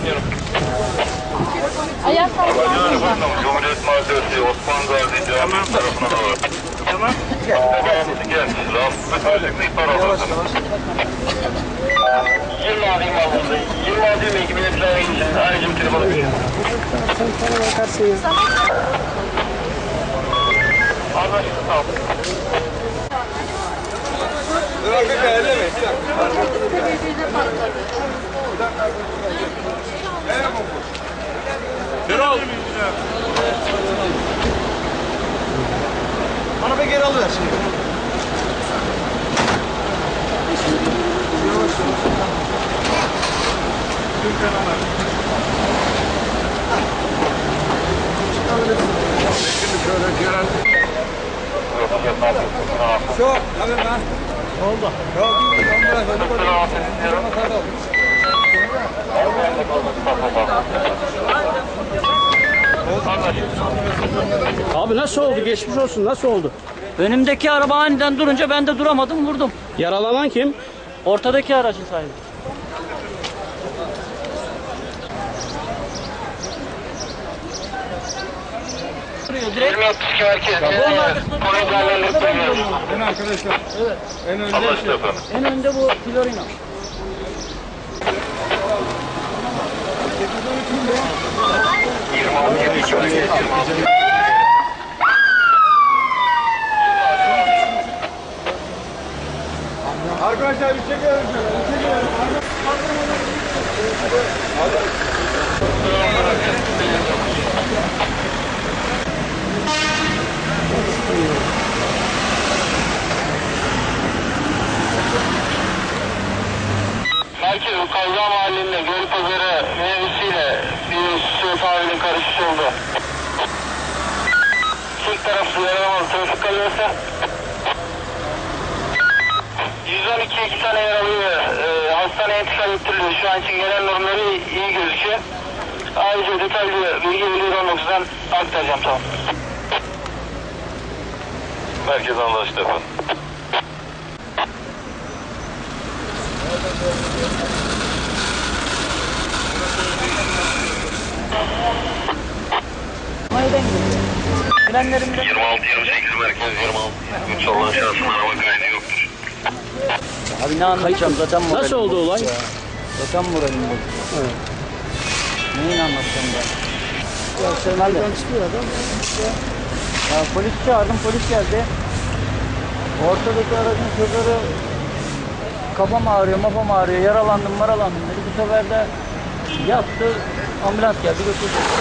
dinliyorum. Ayağa kalkın. Cumhuriyet Mahallesi Osman Gazi Camii tarafına doğru. Tamam. Devamlısı gelmiş. Rahatsızlık özellikle ihbar alıyorsunuz. 20 adım alındı. 20 adım ekibine plan için ayrıcım telefonu Anlaşıldı sağ olun. Erol. Arabayı geri alıver şimdi. Şu, hemen ben. Oldu. Yok, ben bırak, hadi bırak. Abi nasıl oldu? Geçmiş olsun. Nasıl oldu? Önümdeki araba aniden durunca ben de duramadım vurdum. Yaralanan kim? Ortadaki aracın sahibi. Duruyor direkt. 2032 merkez. En arkadaşlar. En önde. Efendim. En önde bu Florina. Arkadaşlar bir çekelim. Bir çekelim. Merkez Kavga Mahalli'nde Gölpazarı mevzisiyle bir Suat abinin karışısı oldu. Çift tarafı yaramaz trafik kalıyorsa 112 iki tane yaralıyı e, hastaneye intikal ettiriliyor. Şu an için gelen durumları iyi gözüküyor. Ayrıca detaylı bilgi Veli 19'dan aktaracağım tamam. Merkez anlaştı efendim. Frenlerimde 26-28 merkez 26 3 olan şahsın araba kaydı yoktur. Abi ne anlatacağım zaten moralim Nasıl oldu olay? ya. Zaten moralim bozuk. Evet. Neyin anlatacağım ben? Ya sen çıkıyor adam. Ya polis çağırdım polis geldi. Ortadaki aracın şoförü kafam ağrıyor, mafam ağrıyor, yaralandım, maralandım dedi. Bu sefer de yattı, ambulans geldi götürdü.